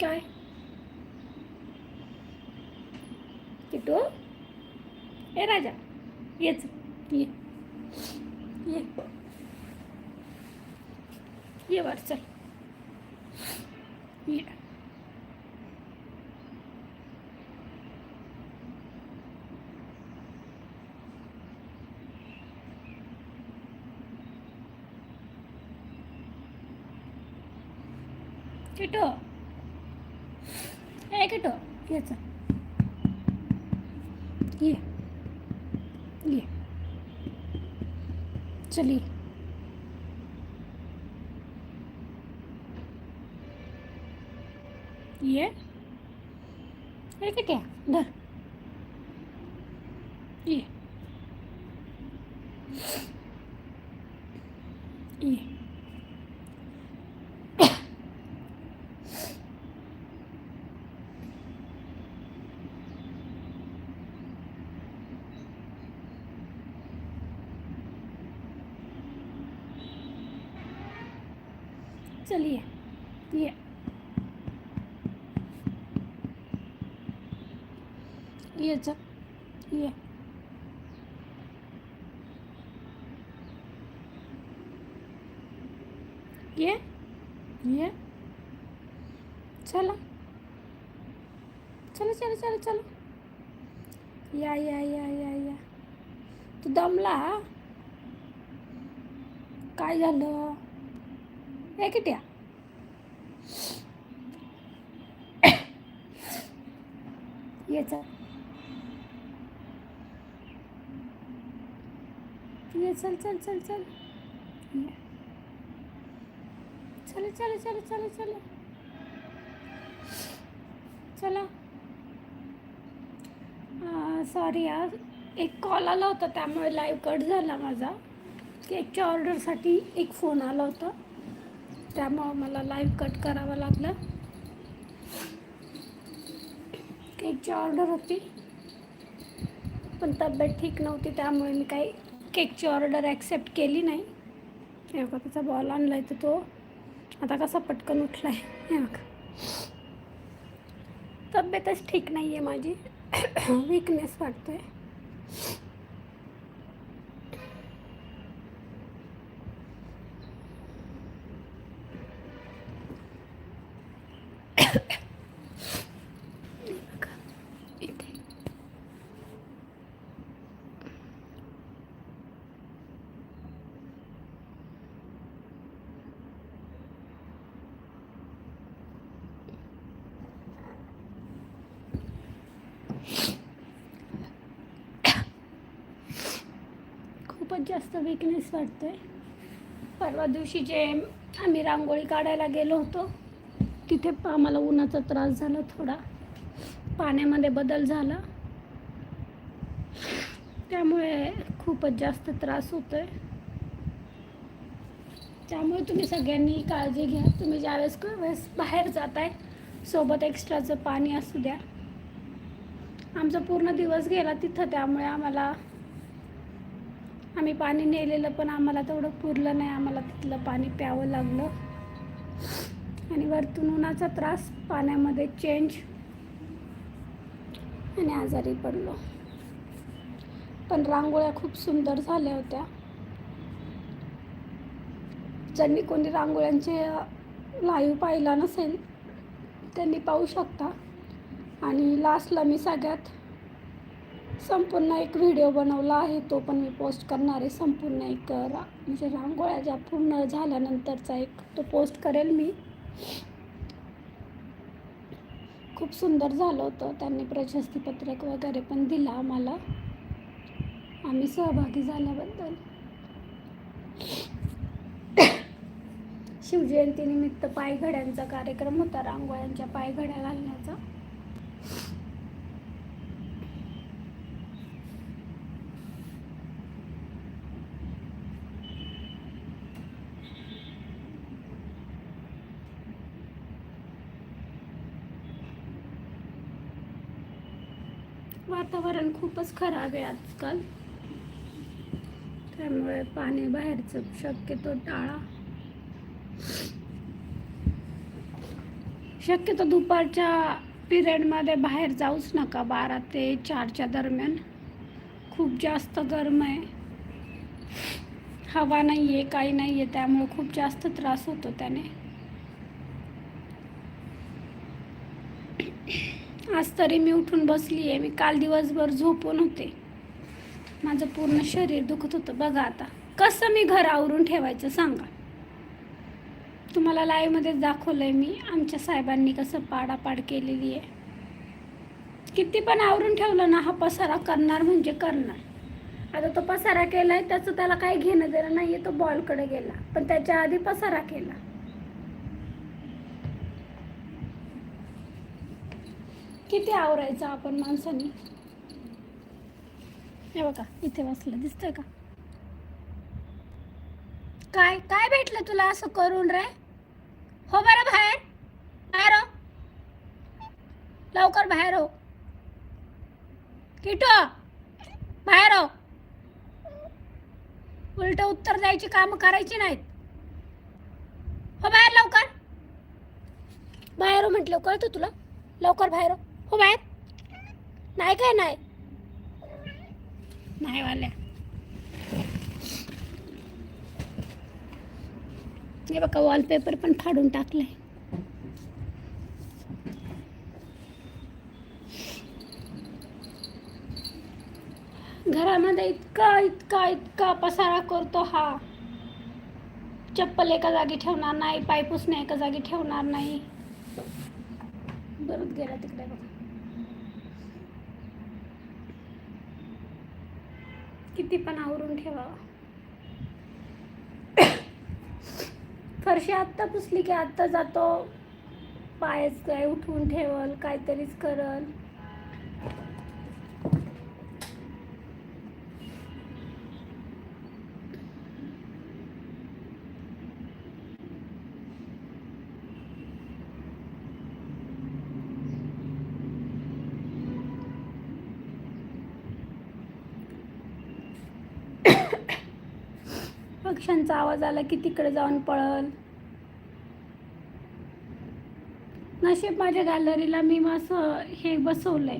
काय? किटू? ए राजा येच ये. ये. ये वर चल. ये. किटू ए किटो ये चल ये ये चलिए ये? ए किट्या धर ये ये चलिए ये ये चल ये ये ये। चला। चलो चलो चलो चलो। या या या या या। तू दमला काय झालं? ए किट्या। ये चल। ये चल चल चल चल। या। चलो चलो चलो चलो चलो. चला. सॉरी यार. एक कॉल आला होता त्यामुळे लाईव्ह कट झाला माझा. केकच्या ऑर्डरसाठी एक फोन आला होता. त्यामुळं मला लाईव्ह कट करावं लागलं. केकची ऑर्डर होती. पण तब्येत ठीक नव्हती त्यामुळे मी काही केकची ऑर्डर ॲक्सेप्ट केली नाही. हे त्याचा बॉल आणला आहे तर तो. आता कसा पटकन उठला आहे हे बघा. तब्येतच ठीक नाही आहे माझी. विकनेस वाटतोय. आहे इथे खूपच जास्त विकनेस वाटतोय. परवा दिवशी जे आम्ही रांगोळी काढायला गेलो होतो तिथे आम्हाला उन्हाचा त्रास झाला थोडा. पाण्यामध्ये बदल झाला. त्यामुळे खूपच जास्त त्रास होतो आहे त्यामुळे तुम्ही सगळ्यांनी काळजी घ्या. तुम्ही ज्यावेळेस वेळेस बाहेर जाताय सोबत एक्स्ट्राचं पाणी असू द्या. आमचा पूर्ण दिवस गेला तिथं त्यामुळे आम्हाला आम्ही पाणी नेलेलं पण आम्हाला तेवढं पुरलं नाही. आम्हाला तिथलं पाणी प्यावं लागलं. आणि वरतून उन्हाचा त्रास पाण्यामध्ये चेंज आणि आजारी पडलो. पण रांगोळ्या खूप सुंदर झाल्या होत्या. ज्यांनी कोणी रांगोळ्यांचे लाईव्ह पाहिला नसेल त्यांनी पाहू शकता. आणि लास्टला मी सगळ्यात संपूर्ण एक व्हिडिओ बनवला आहे तो पण मी पोस्ट करणार आहे. संपूर्ण एक रा म्हणजे रांगोळ्या ज्या पूर्ण झाल्यानंतरचा एक तो पोस्ट करेल मी. खूप सुंदर झालं होतं. त्यांनी प्रशस्तीपत्रक वगैरे पण दिलं आम्हाला. आम्ही सहभागी झाल्याबद्दल. शिवजयंतीनिमित्त पायघड्यांचा कार्यक्रम होता रांगोळ्यांच्या पायघड्या घालण्याचा. वातावरण खूपच खराब आहे आजकाल. त्यामुळे पाणी बाहेरचं शक्यतो टाळा. शक्यतो दुपारच्या पिरियडमध्ये बाहेर जाऊच नका. बारा ते चारच्या दरम्यान खूप जास्त गरम आहे. हवा नाही आहे काही नाही आहे त्यामुळे खूप जास्त त्रास होतो त्याने. आज तरी मी उठून बसली आहे. मी काल दिवसभर झोपून होते. माझं पूर्ण शरीर दुखत होतं. बघा आता कसं मी घर आवरून ठेवायचं सांगा. तुम्हाला लाईव्हमध्येच दाखवलं आहे मी आमच्या साहेबांनी कसं पाडापाड केलेली आहे. किती पण आवरून ठेवलं ना हा पसारा करणार म्हणजे करणार. आता तो पसारा केला आहे त्याचं त्याला काही घेणं देणं नाही आहे तो बॉलकडे गेला. पण त्याच्या आधी पसारा केला. किती आवरायचं आपण माणसांनी? हे बघा इथे बसलं दिसतंय का? काय काय भेटलं तुला असं करून रे? हो बरं बाहेर. बाहेर हो. लवकर बाहेर हो. किटो. बाहेर हो. उलट उत्तर द्यायची कामं करायची नाहीत. हो बाहेर लवकर. बाहेर हो म्हटलं कळतं तुला? लवकर बाहेर हो. हो बाहेर. नाही काय नाही. नाही वाल्या. हे बघा वॉलपेपर पण फाडून टाकलाय. घरामध्ये इतका इतका इतका पसारा करतो हा. चप्पल एका जागी ठेवणार नाही पाय पुसणे एका जागी ठेवणार नाही. बरंच गेला तिकडे बघा. किती पण आवरून ठेवावा. फरशी आत्ता पुसली की आत्ता जातो. पायच काय उठवून ठेवल काहीतरीच करल. पक्ष्यांचा आवाज आला की तिकडे जाऊन पळल. नशीब माझ्या गॅलरीला मी असं हे बसवलंय.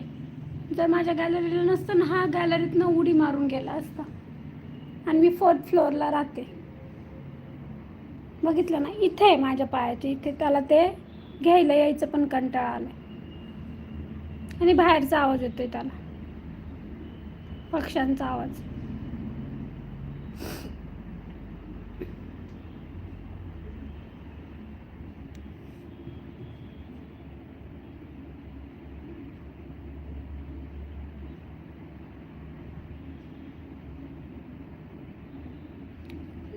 जर माझ्या गॅलरीला नसतं ना हा गॅलरीतनं उडी मारून गेला असता. आणि मी फोर्थ फ्लोअरला राहते. बघितलं ना इथे आहे माझ्या पायाचे इथे त्याला ते घ्यायला यायचं पण कंटाळा आलं आणि बाहेरचा आवाज येतोय त्याला. पक्ष्यांचा आवाज.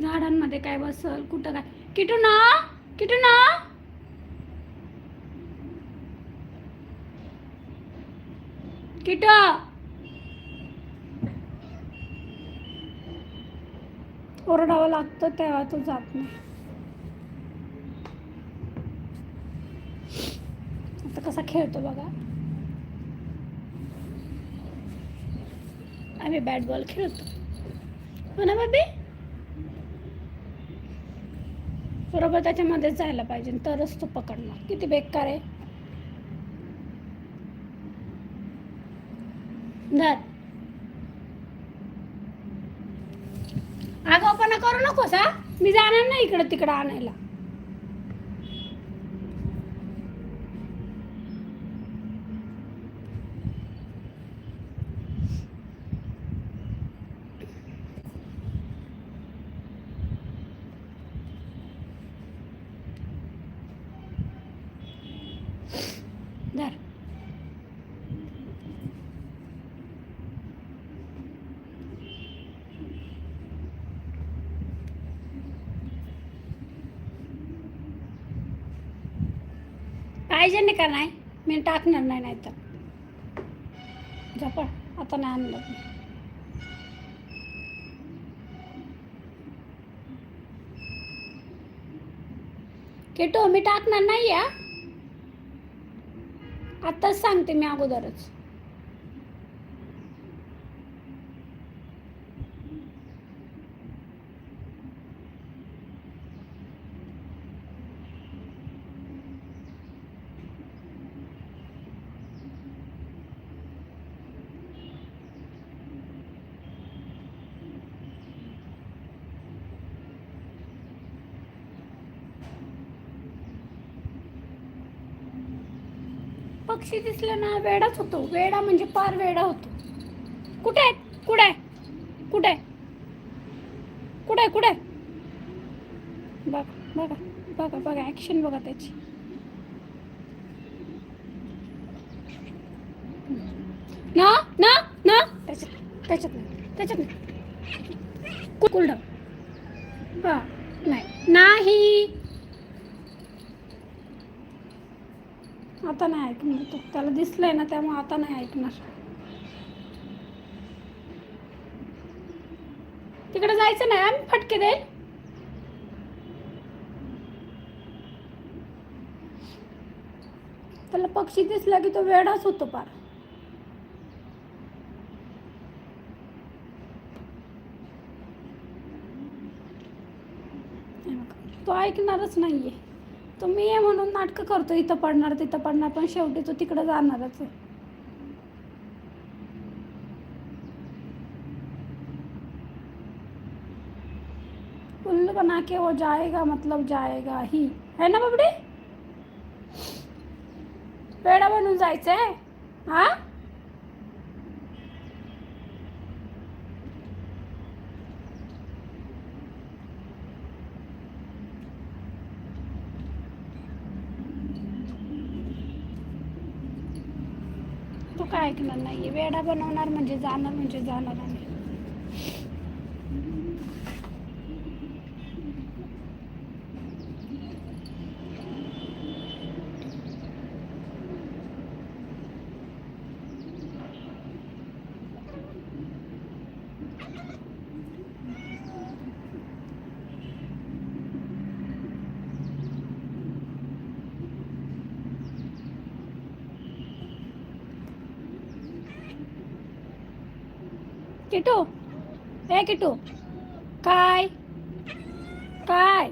झाडांमध्ये काय बसल कुठं काय? किटू ना किटू ना. किट. ओरडावं लागतं तेव्हा तो जात नाही. आता कसा खेळतो बघा. आम्ही बॅट बॉल खेळतो. हो ना बाबी बरोबर त्याच्यामध्येच जायला पाहिजे तरच तो पकडणार. किती बेकार आहे. धर. आगाऊपणा करू नकोस हा? मी जाणार नाही इकडं तिकडं आणायला धर पाहिजे नाही का नाही? मी टाकणार नाही नाहीतर. झपड आता नाही आणलं. मी. किटो मी टाकणार नाही या आत्ताच सांगते मी अगोदरच. पक्षी दिसले ना वेडाच होतो. वेडा म्हणजे पार वेडा होतो. कुठे आहे कुठे आहे? कुठे आहे? कुठे आहे? कुठे आहे? बघा बघा बघा बघा ॲक्शन बघा त्याची ना ना ना त्याच्यात त्याच्यात नाही त्याच्यात नाही कुलड हा नाही नाही आता नाही ऐकणार. तो त्याला दिसलंय ना त्यामुळे आता नाही ऐकणार. तिकडे जायचं नाही आम्ही फटके देईल. त्याला पक्षी दिसला की तो वेडाच होतो पार. तो ऐकणारच नाहीये. तो मी आहे म्हणून नाटकं करतो इथं पडणार तिथं पडणार पण शेवटी तो तिकडे जाणारच आहे. उल्लू बना के वो जाएगा मतलब जाएगा ही. है ना बाबडी? पेडा बनून जायचंय? हा तो काय ऐकणार नाही वेडा बनवणार म्हणजे जाणार म्हणजे जाणार आम्ही किटू? ए किटू. काय? काय?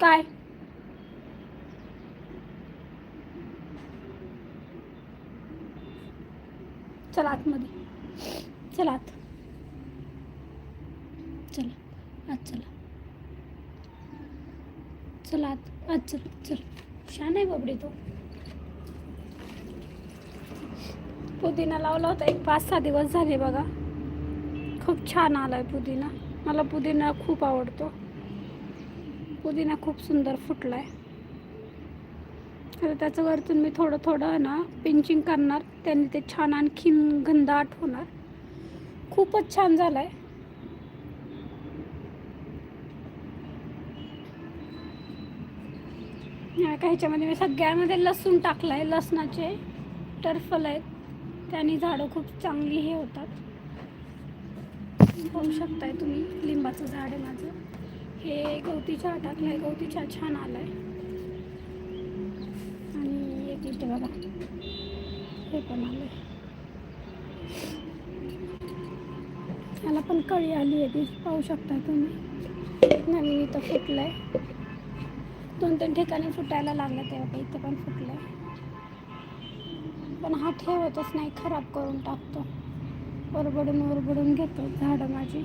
काय? चला आतमध्ये. चला आत. चला. आत चला. चला आत. आत चला. चल. छान आहे बाबडी तो. पुदिना लावला होता. एक पाच सहा दिवस झाले बघा. खूप छान आलाय पुदिना. मला पुदिना खूप आवडतो. पुदिना खूप सुंदर फुटलाय. तर त्याचं वरतून मी थोडं थोडं ना पिंचिंग करणार. त्याने ते छान आणखीन गंधाट होणार खूपच छान झालाय. या ह्याच्यामध्ये मी सगळ्यामध्ये लसूण टाकलाय. लसणाचे टर्फल आहेत. त्याने झाडं खूप चांगली हे होतात. पाहू शकताय तुम्ही लिंबाचं झाड आहे माझं. हे गवती चहा टाकलाय गवती चहा छान आलाय. आणि एक इथे बघा. हे पण आलंय. मला पण कळी आली आहे ती. पाहू शकता तुम्ही. नवीन इथं फुटलंय. दोन तीन ठिकाणी फुटायला लागलं तेव्हा इथं पण फुटलंय. पण हा ठेवतच नाही खराब करून टाकतो. ओरबडून ओरबडून घेतो झाडं माझी.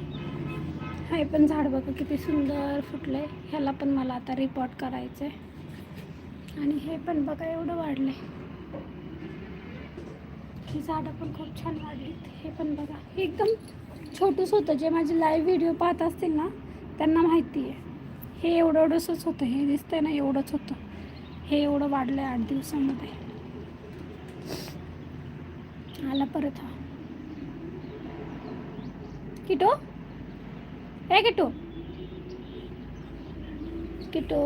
हे पण झाड बघा किती सुंदर फुटलं आहे ह्याला पण मला आता रिपोर्ट करायचं आहे आणि हे पण बघा एवढं वाढलं आहे ही झाडं पण खूप छान वाढलीत. हे पण बघा. एकदम छोटंच होतं. जे माझे लाईव्ह व्हिडिओ पाहत असतील ना त्यांना माहिती आहे हे एवढं एवढंसंच होतं. हे दिसतंय ना एवढंच होतं. हे एवढं वाढलं आहे आठ दिवसामध्ये. आला परत हा. किटो? ए किटो? किटो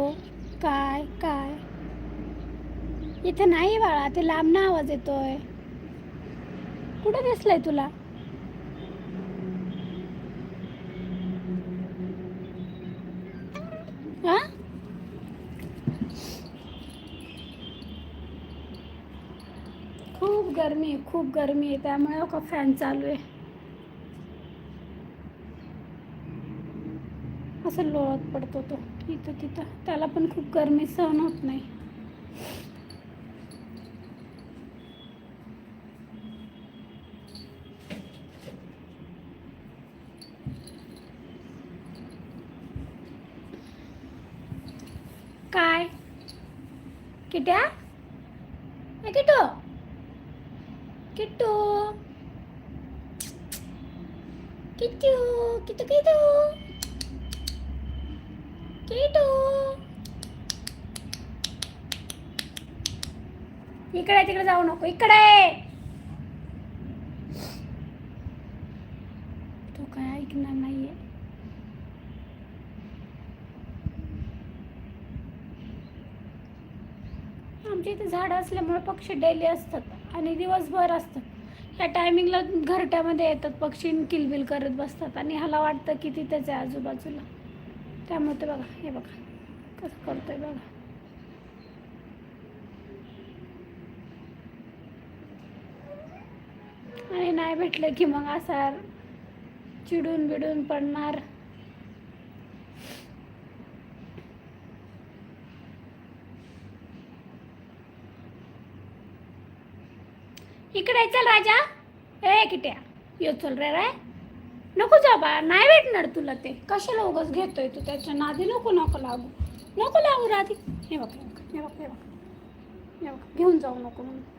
काय काय? इथे नाही बाळा ते लांब ना आवाज येतोय. कुठं दिसलाय तुला हा खूप गरमी आहे त्यामुळे का फॅन चालू आहे. असं लोळत पडतो तो इथं तिथं. त्याला पण खूप गरमी सहन होत नाही. काय? किट्या ए किट्टू किट्टू किट्टू किट्टू किट्टू किट्टू इकडे तिकडे जाऊ नको इकडे तो काय ऐकणार नाहीये. आमच्या इथे झाडं असल्यामुळे पक्षी डेली असतात आणि दिवसभर असतात. या टायमिंगला घरट्यामध्ये येतात पक्षी किलबिल करत बसतात आणि ह्याला वाटतं की तिथेच आहे आजूबाजूला. त्यामुळे ते बघा हे बघा कसं करतोय बघा आणि नाही भेटलं की मग असा चिडून बिडून पडणार. इकडे चल राजा. ए किट्या. यो चल रे राय नको जा बा नाही भेटणार तुला ते. कशाला उगाच घेतोय तू त्याच्या नादी? नको नको लागू. नको लागू राधी. हे बघ हे बघ हे बघ हे बघ. हे बघ घेऊन जाऊ नको म्हणून.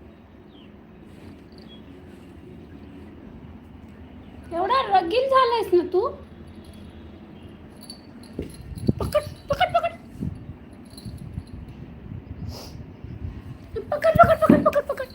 एवढा रगील झालायस ना तू? पकड पकड पकड पकड पकड पकड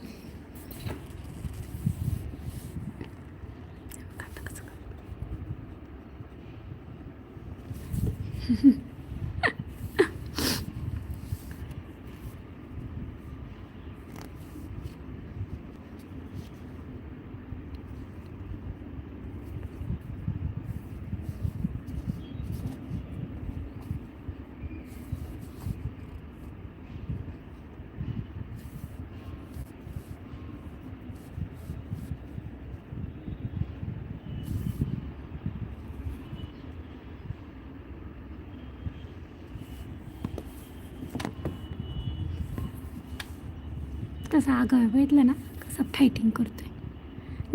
कसा आगाव बघितलं ना कसा फायटिंग करतोय.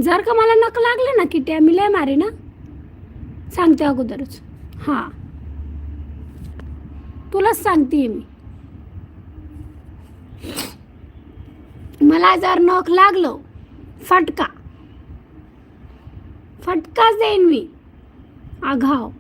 जर का मला नक लागलं ना की त्या मी लय मारे ना. सांगते अगोदरच. हां. तुलाच सांगते मी. मला जर नख लागलं फटका. फटकाच देईन मी. आघाव.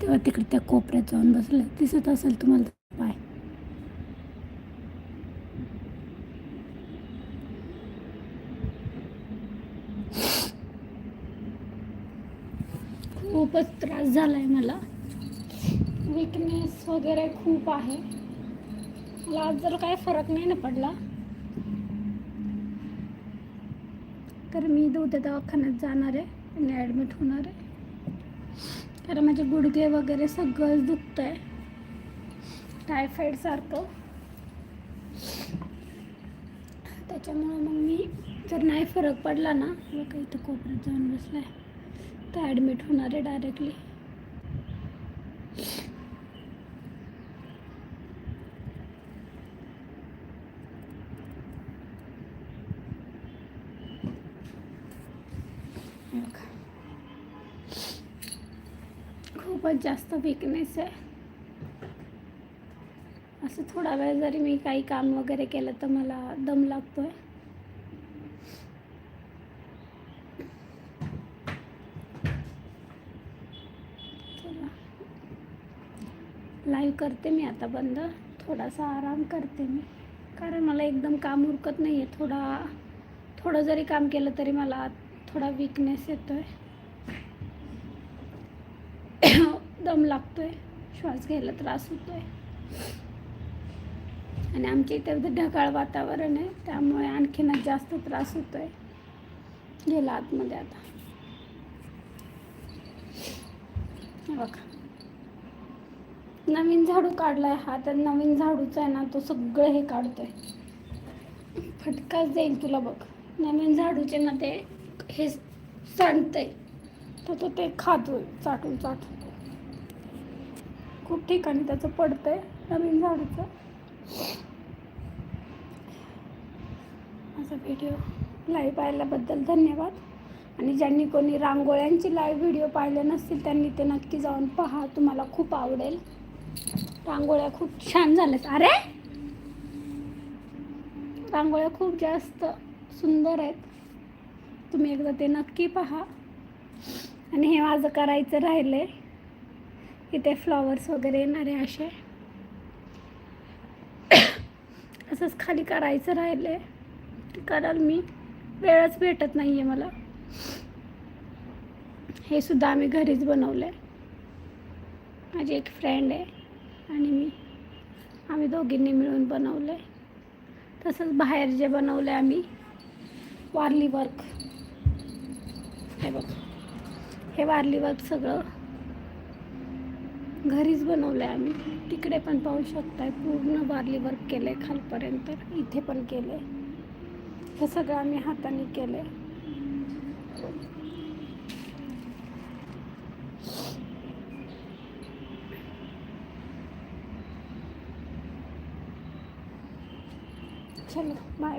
तेव्हा तिकडे त्या कोपऱ्यात जाऊन बसलं. दिसत असेल तुम्हाला पाय. खूपच त्रास झालाय मला. विकनेस वगैरे खूप आहे. मला आज जर काही फरक नाही ना पडला. तर मी उद्या दवाखान्यात जाणार आहे आणि ॲडमिट होणार आहे. तर माझे गुडघे वगैरे सगळंच दुखतं आहे टायफॉईडसारखं त्याच्यामुळं मग मी जर नाही फरक पडला ना बघा इथं कोपऱ्यात जाऊन बसला. आहे तर ॲडमिट होणार आहे डायरेक्टली खूपच जास्त विकनेस आहे. असं थोडा वेळ जरी मी काही काम वगैरे केलं तर मला दम लागतो आहे लाईव्ह करते मी आता बंद. थोडासा आराम करते मी. कारण मला एकदम काम उरकत नाही आहे थोडा थोडं जरी काम केलं तरी मला थोडा विकनेस आहे दम आहे श्वास घ्यायला त्रास होतो आहे आणि आमच्या इथे ढगाळ वातावरण आहे त्यामुळे आणखीनच जास्त त्रास होतो आहे गेला आतमध्ये आता. बघा. नवीन झाडू काढलाय हा तर नवीन झाडूचा आहे ना तो सगळं हे काढतोय. फटकाच देईल तुला बघ. नवीन झाडूचे ना ते हे सणते तर तो ते खातोय चाटून चाटून खूप ठिकाणी त्याचं पडतं आहे नवीन झाडाचं. माझा व्हिडिओ लाईव्ह पाहिल्याबद्दल धन्यवाद. आणि ज्यांनी कोणी रांगोळ्यांची लाईव्ह व्हिडिओ पाहिले नसतील त्यांनी ते नक्की जाऊन पहा. तुम्हाला खूप आवडेल. रांगोळ्या खूप छान झाल्यात. अरे! रांगोळ्या खूप जास्त सुंदर आहेत. तुम्ही एकदा ते नक्की पहा. आणि हे माझं करायचं राहिलं आहे इथे फ्लॉवर्स वगैरे येणारे असे. असंच खाली करायचं राहिले ते कराल मी वेळच भेटत नाही आहे मला. हे सुद्धा आम्ही घरीच बनवलं आहे माझी एक फ्रेंड आहे आणि मी. आम्ही दोघींनी मिळून बनवलं आहे तसंच बाहेर जे बनवलं आहे आम्ही वारली वर्क हे बघ. हे वारली वर्क सगळं घरीच बनवलं आहे आम्ही. तिकडे पण पाहू शकताय पूर्ण बार्ली वर्क केलं आहे खालपर्यंत इथे पण केलं आहे हे सगळं आम्ही हाताने केलं आहे चलो बाय